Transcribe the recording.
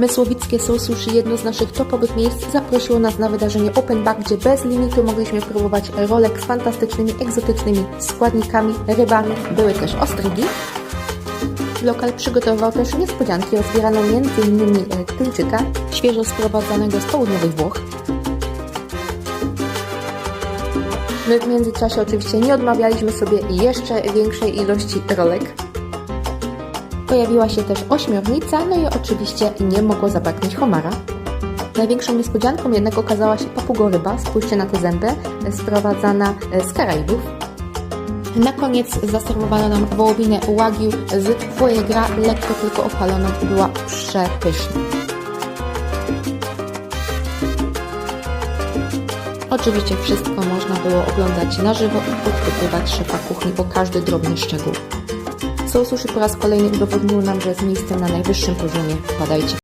Mysłowickie Soul Sushi, jedno z naszych topowych miejsc, zaprosiło nas na wydarzenie Open Bar, gdzie bez limitu mogliśmy próbować rolek z fantastycznymi, egzotycznymi składnikami, rybami. Były też ostrygi. Lokal przygotował też niespodzianki, rozbieraną m.in. e, tuńczyka, świeżo sprowadzanego z południowych Włoch. My w międzyczasie oczywiście nie odmawialiśmy sobie jeszcze większej ilości rolek. Pojawiła się też ośmiornica, no i oczywiście nie mogło zabraknąć homara. Największą niespodzianką jednak okazała się papugoryba, spójrzcie na te zęby, sprowadzana e, z Karaibów. Na koniec zaserwowano nam wołowinę łagił z foie gras, lekko tylko opaloną, była przepyszna. Oczywiście wszystko można było oglądać na żywo i podpytywać szefa kuchni o każdy drobny szczegół. Soul Sushi po raz kolejny udowodniło nam, że jest miejscem na najwyższym poziomie. Wpadajcie.